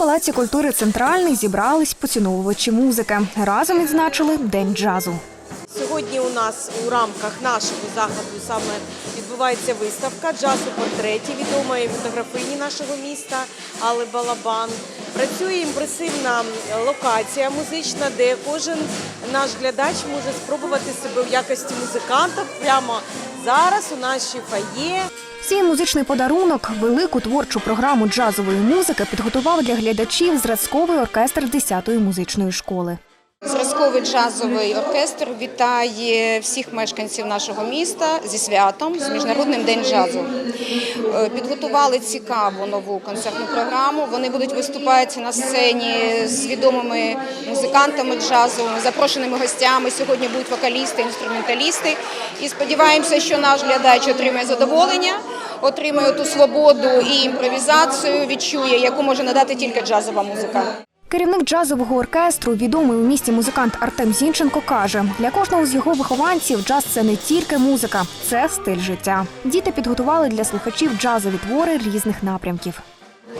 палаці культури Центральний зібрались поціновувачі музики. Разом відзначили День джазу. Сьогодні у нас у рамках нашого заходу саме відбувається виставка джаз у портреті відомої фотографині нашого міста Алли Балабан. Працює імпресивна локація музична, де кожен наш глядач може спробувати себе в якості музиканта прямо зараз у нашій фає. Свій музичний подарунок, велику творчу програму джазової музики підготував для глядачів зразковий оркестр 10-ї музичної школи. Зразковий джазовий оркестр вітає всіх мешканців нашого міста зі святом з міжнародним день джазу. Е, Підготували цікаву нову концертну програму. Вони будуть виступати на сцені з відомими музикантами джазовими, запрошеними гостями. Сьогодні будуть вокалісти, інструменталісти. І сподіваємося, що наш глядач отримає задоволення, отримає ту свободу і імпровізацію, відчує, яку може надати тільки джазова музика. Керівник джазового оркестру, відомий у місті музикант Артем Зінченко, каже: для кожного з його вихованців джаз це не тільки музика, це стиль життя. Діти підготували для слухачів джазові твори різних напрямків.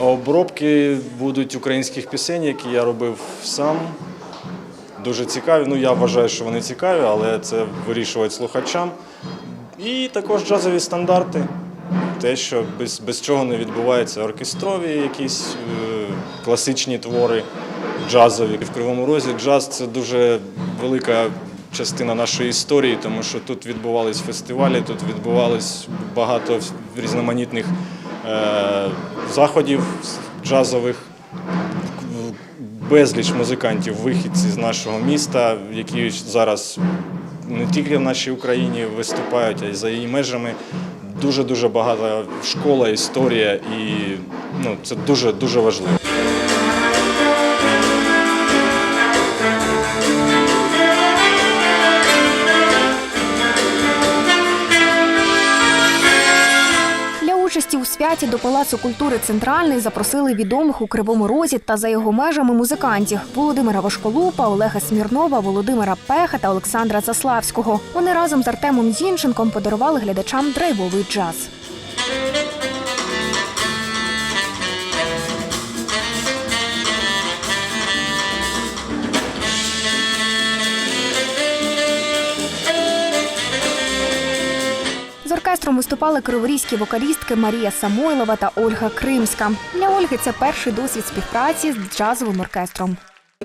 Обробки будуть українських пісень, які я робив сам. Дуже цікаві. Ну, я вважаю, що вони цікаві, але це вирішувати слухачам. І також джазові стандарти. Те, що без, без чого не відбувається оркестрові якісь е, класичні твори джазові. В Кривому Розі джаз це дуже велика частина нашої історії, тому що тут відбувались фестивалі, тут відбувались багато різноманітних е, заходів джазових безліч музикантів, вихідці з нашого міста, які зараз не тільки в нашій Україні виступають, а й за її межами. Дуже дуже багата школа, історія, і ну, це дуже дуже важливо. Святі до Палацу культури Центральний запросили відомих у Кривому Розі та за його межами музикантів Володимира Вашколупа, Олега Смірнова, Володимира Пеха та Олександра Заславського. Вони разом з Артемом Зінченком подарували глядачам драйвовий джаз. З оркестром виступали криворізькі вокалістки Марія Самойлова та Ольга Кримська. Для Ольги це перший досвід співпраці з джазовим оркестром.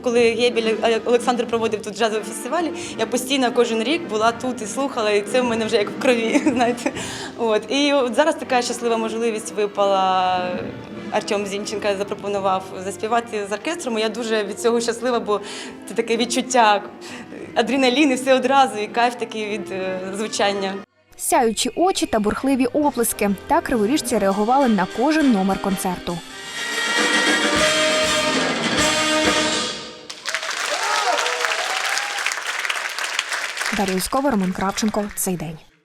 Коли Гебель Олександр проводив тут джазові фестивалі, я постійно кожен рік була тут і слухала, і це в мене вже як в крові. Знаєте, от і от зараз така щаслива можливість випала. Артем Зінченко запропонував заспівати з оркестром. Я дуже від цього щаслива, бо це таке відчуття адреналін і все одразу, і кайф такий від е, звучання. Сяючі очі та бурхливі оплески. Так криворіжці реагували на кожен номер концерту. Дар'я Юськова, Роман Кравченко. Цей день.